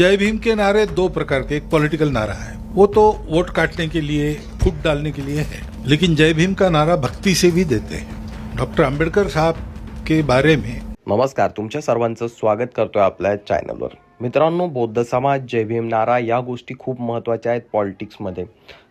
जय भीम के नारे दो प्रकार के एक पॉलिटिकल नारा है। वो तो वोट काटने के लिए फूट डालने के लिए है। लेकिन जय भीम का नारा भक्ति से भी देते हैं। डॉक्टर आंबेडकर साहब के बारे में नमस्कार तुमच्या सर्वांचं स्वागत करतोय आपल्या चॅनलवर मित्रांनो बौद्ध समाज जय भीम नारा या गोष्टी खूप महत्त्वाच्या आहेत पॉलिटिक्समध्ये.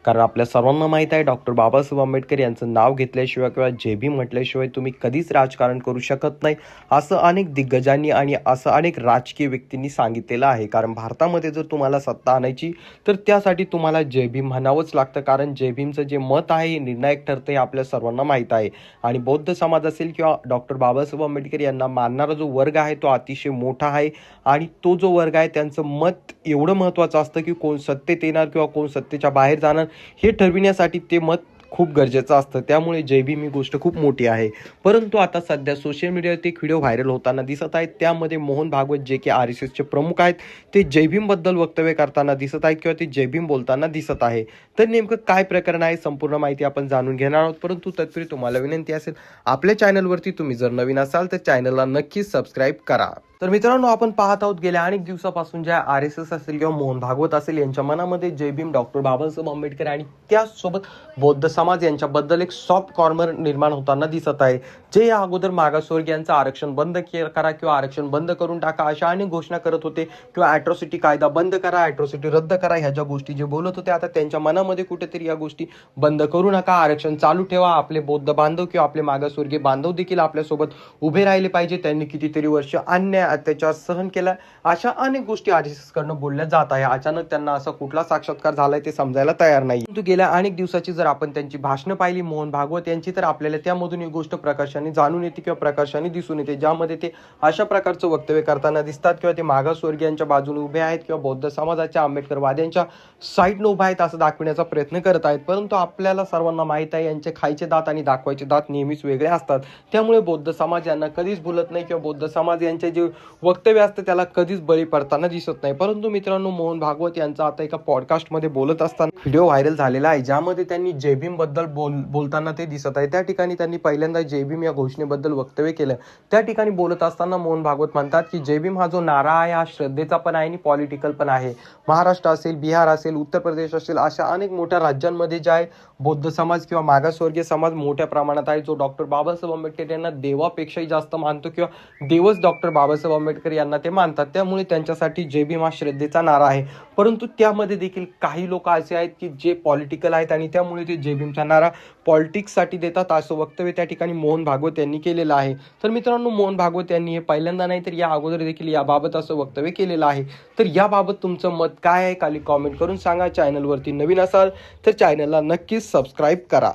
कारण आपल्या सर्वांना माहीत आहे डॉक्टर बाबासाहेब आंबेडकर यांचं नाव घेतल्याशिवाय किंवा जे भीम म्हटल्याशिवाय तुम्ही कधीच राजकारण करू शकत नाही असं अनेक दिग्गजांनी आणि असं अनेक राजकीय व्यक्तींनी सांगितलेलं आहे. कारण भारतामध्ये जर तुम्हाला सत्ता आणायची तर त्यासाठी तुम्हाला जय भीम म्हणावंच लागतं. कारण जय भीमचं जे मत आहे हे निर्णायक ठरतं हे आपल्या सर्वांना माहीत आहे. आणि बौद्ध समाज असेल किंवा डॉक्टर बाबासाहेब आंबेडकर यांना मानणारा जो वर्ग आहे तो अतिशय मोठा आहे. आणि तो जो वर्ग आहे त्यांचं मत एवढं महत्त्वाचं असतं की कोण सत्तेत येणार किंवा कोण सत्तेच्या बाहेर जाणार हे ठरविण्यासाठी ते मत खूप गरजेचं असतं. त्यामुळे जय भीम ही गोष्ट खूप मोठी आहे. परंतु आता सध्या सोशल मीडियावरती एक व्हिडिओ व्हायरल होताना दिसत आहेत. त्यामध्ये मोहन भागवत जे की आर एस एसचे प्रमुख आहेत ते जय भीमबद्दल वक्तव्य करताना दिसत आहेत किंवा ते जय बोलताना दिसत आहे. तर नेमकं काय प्रकरण आहे संपूर्ण माहिती आपण जाणून घेणार आहोत. परंतु तत्पूर्वी तुम्हाला विनंती असेल आपल्या चॅनलवरती तुम्ही जर नवीन असाल तर चॅनलला नक्कीच सबस्क्राईब करा. तर मित्रांनो आपण पाहत आहोत गेल्या अनेक दिवसापासून ज्या आर एस एस असेल किंवा मोहन भागवत असेल यांच्या मनामध्ये जय भीम डॉक्टर बाबासाहेब आंबेडकर आणि त्याचसोबत बौद्ध समाज यांच्याबद्दल एक सॉफ्ट कॉर्नर निर्माण होताना दिसत आहे. जे या अगोदर मागासवर्गीयांचं आरक्षण बंद करा किंवा आरक्षण बंद करून टाका अशा अनेक घोषणा करत होते. किंवा अॅट्रॉसिटी कायदा बंद करा अॅट्रॉसिटी रद्द करा ह्या ज्या गोष्टी जे बोलत होते आता त्यांच्या मनामध्ये कुठेतरी या गोष्टी बंद करू नका. आरक्षण चालू ठेवा. आपले बौद्ध बांधव किंवा आपले मागासवर्गीय बांधव देखील आपल्यासोबत उभे राहिले पाहिजे. त्यांनी कितीतरी वर्ष अन्याय अत्याचार सहन केला. अशा अनेक गोष्टी आर एस कडनं बोलल्या जात आहे. अचानक त्यांना असा कुठला साक्षात्कार झालाय ते समजायला तयार नाही. परंतु गेल्या अनेक दिवसाची जर आपण त्यांची भाषणं पाहिली मोहन भागवत यांची तर आपल्याला त्यामधून ही गोष्ट प्रकर्षाने जाणून येते किंवा प्रकर्षाने दिसून येते ज्यामध्ये ते अशा प्रकारचं वक्तव्य करताना दिसतात किंवा ते मागासवर्गीयांच्या बाजूने उभे आहेत किंवा बौद्ध समाजाच्या आंबेडकरवाद्यांच्या साईडनं उभे आहेत असं दाखवण्याचा प्रयत्न करत आहेत. परंतु आपल्याला सर्वांना माहीत आहे यांचे खायचे दात आणि दाखवायचे दात नेहमीच वेगळे असतात. त्यामुळे बौद्ध समाज यांना कधीच भुलत नाही किंवा बौद्ध समाज यांचे जे वक्तव्य असतं त्याला कधीच बळी पडताना दिसत नाही. परंतु मित्रांनो मोहन भागवत यांचा आता एका पॉडकास्टमध्ये बोलत असताना व्हिडिओ व्हायरल झालेला आहे ज्यामध्ये त्यांनी जयबद्दल बोल बोलताना ते दिसत आहे. त्या ठिकाणी त्यांनी पहिल्यांदा जेबीम या घोषणेबद्दल वक्तव्य केलं. त्या ठिकाणी बोलत असताना मोहन भागवत म्हणतात की जय भीम हा जो नारा आहे हा श्रद्धेचा पण आहे आणि पॉलिटिकल पण आहे. महाराष्ट्र असेल बिहार असेल उत्तर प्रदेश असेल अशा अनेक मोठ्या राज्यांमध्ये जे आहे बौद्ध समाज किंवा मागासवर्गीय समाज मोठ्या प्रमाणात आहे. जो डॉक्टर बाबासाहेब आंबेडकर यांना देवापेक्षाही जास्त मानतो किंवा देवच डॉक्टर बाबासाहेब आंबेडकर यांना ते मानतात. त्यामुळे त्यांच्यासाठी जे भीम हा श्रद्धेचा नारा आहे. परंतु त्यामध्ये देखील काही लोक असे आहेत की जे पॉलिटिकल आहेत आणि त्यामुळे ते जे भीमचा नारा पॉलिटिक्ससाठी देतात असं वक्तव्य त्या ठिकाणी मोहन भागवत यांनी केलेलं आहे. तर मित्रांनो मोहन भागवत यांनी हे पहिल्यांदा नाही तर या अगोदर देखील याबाबत असं वक्तव्य केलेलं आहे. तर याबाबत तुमचं मत काय आहे? खाली कॉमेंट करून सांगा. चॅनलवरती नवीन असाल तर चॅनलला नक्कीच सबस्क्राईब करा.